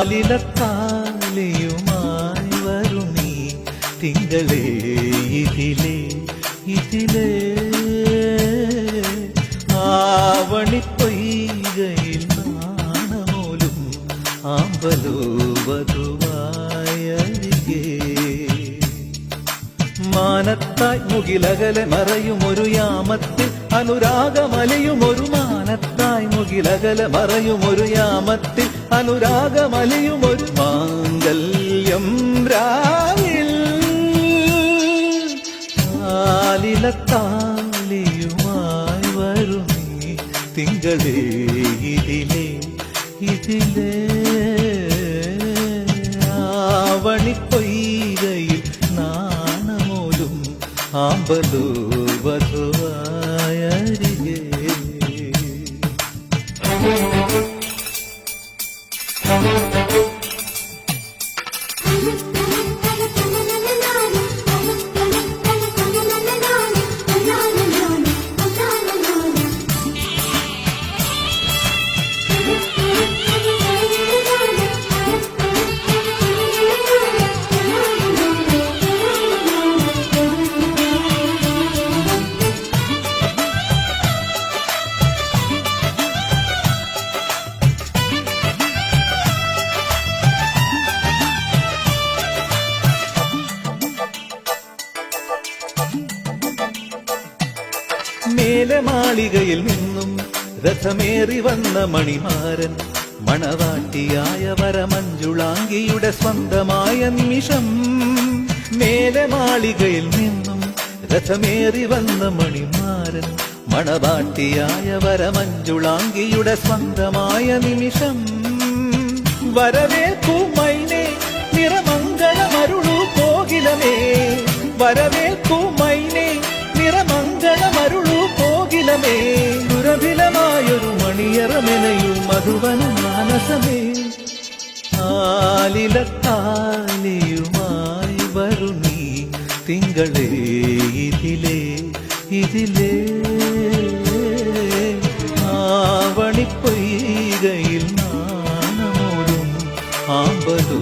ആലിലത്താലിയുമായി വരും നീ. തിങ്കളേ ഇതിലേ ഇതിലേ. ആവണിപ്പൊയ്കയിൽ നാണമോലും ആമ്പലോ മാനത്തായി മുകിലകലെ മറയുമൊരു യാമത്തിൽ അനുരാഗമലയുമൊരു മാനത്തായി മുകിലകലെ മറയുമൊരു യാമത്തിൽ. അനുരാഗമലയുമൊരു മാംഗല്യം രാവിൽ. ആലിലത്താലിയുമായി വരും നീ തിങ്കളേ ഇതിലേ ഇതിലേ. ആവണിപ്പൊയ്കയിൽ നാണമോലും ആമ്പലോ Mm-hmm. മേലെ മാളികയിൽ നിന്നും രഥമേറി വന്ന മണിമാരൻ മണവാട്ടിയായ വരമഞ്ജുളാങ്കിയുടെ സ്വന്തമായ നിമിഷം മേലെ മാളികയിൽ നിന്നും രഥമേറി വന്ന മണിമാരൻ മണവാട്ടിയായ വരമഞ്ജുളാങ്കിയുടെ സ്വന്തമായ നിമിഷം വരവേക്കൂ മൈനെ നിറമംഗളമരുളു പോകിലമേ വരവേക്കൂ മൈനെ നിറമംഗളമരുളു കോകിലമേ ദുരഭിലമായൊരു മണിയറമെനയും മധുവന മാനസമേ ആലിലത്താലിയുമായി വരു നീ തിങ്കളേ ഇതിലേ ഇതിലേ ആവണിപ്പൊയ്കയിൽ നാണമോടും ആമ്പലോ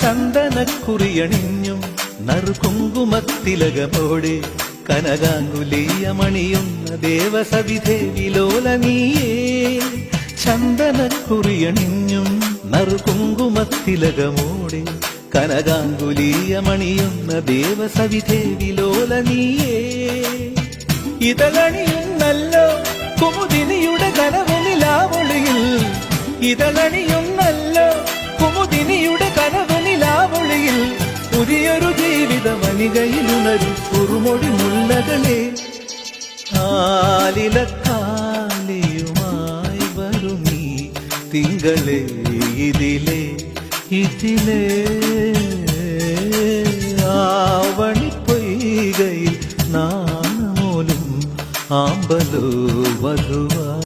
ചന്ദനക്കുറിയണിഞ്ഞും നറുകുങ്കുമത്തിലകമോടെ കനകാങ്കുലീയമണിയുന്ന ദേവസവിധേവിലോല നീയേ ചന്ദനക്കുറിയണിഞ്ഞും നറുകുങ്കുമത്തിലകമോടെ കനകാങ്കുലീയമണിയുന്ന ദേവസവിധേവിലോല ലോലനീയേ. ഇതളണിയുന്നല്ലോ കുമുദിനിയുടെ കനവനിലാവൊളിയിൽ. ഇതളണിയുന്നല്ലോ പുതിയൊരു ജീവിത വനികയിലുണരും കുറുമൊഴി മുല്ലകളെ ആലിലക്കാലിയുമായി വരും നീ തിങ്കളെ ഇതിലെ ഇതിലെ. ആവണിപ്പൊയ്കയിൽ നാണമോലും ആമ്പലോ വധുവാ.